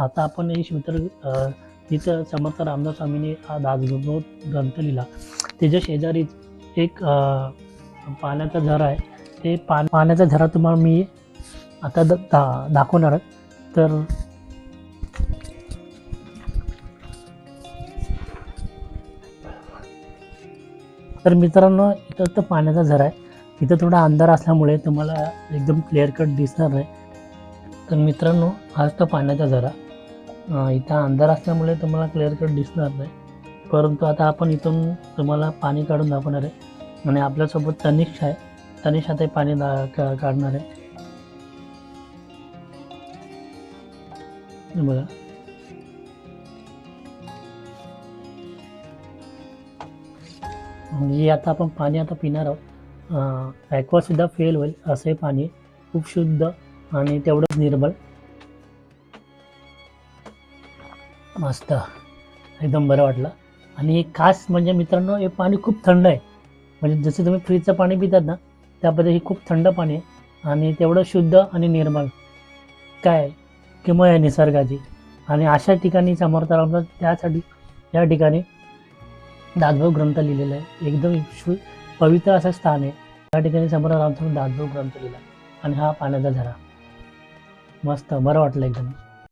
आता आपण यश मित्र तिथं समर्थ रामदास स्वामीने हा दासगोप ग्रंथ लिहिला. त्याच्या शेजारीच एक पाण्याचा झरा आहे. ते पा पाण्याचा झरा तुम्हाला मी आता द दा दाखवणार तर तर मित्रांनो इथं तर पाण्याचा झरा आहे. इथं थोडा अंधार असल्यामुळे तुम्हाला एकदम क्लिअर कट दिसणार नाही. तर मित्रांनो हाच तर पाण्याचा झरा. इथं अंधार असल्यामुळे तुम्हाला क्लिअर कट दिसणार नाही. परंतु आता आपण इथून तुम्हाला पाणी काढून दाखवणार आहे. आणि आपल्यासोबत तनिष्क आहे. तनिष्क आता हे पाणी दा का काढणार आहे. बघा. म्हणजे आता आपण पाणी आता पिणार आहोत. ॲक्वासुद्धा फेल होईल. असं हे पाणी खूप शुद्ध आणि तेवढंच निर्मळ मस्त. एकदम बरं वाटलं. आणि हे खास म्हणजे मित्रांनो हे पाणी खूप थंड आहे. म्हणजे जसं तुम्ही फ्रीजचं पाणी पितात ना त्यापद्धती हे खूप थंड पाणी आहे. आणि तेवढं शुद्ध आणि निर्मळ काय? किंमत आहे निसर्गाची. आणि अशा ठिकाणी समर्थ रामदास त्यासाठी या ठिकाणी दासभाऊ ग्रंथ लिहिलेला आहे. एकदम शु पवित्र असं स्थान आहे. त्या ठिकाणी समर्थ रामदास दासभाऊ ग्रंथ लिहिला आणि हा पाण्याचा झरा. मस्त बरं वाटलं एकदम.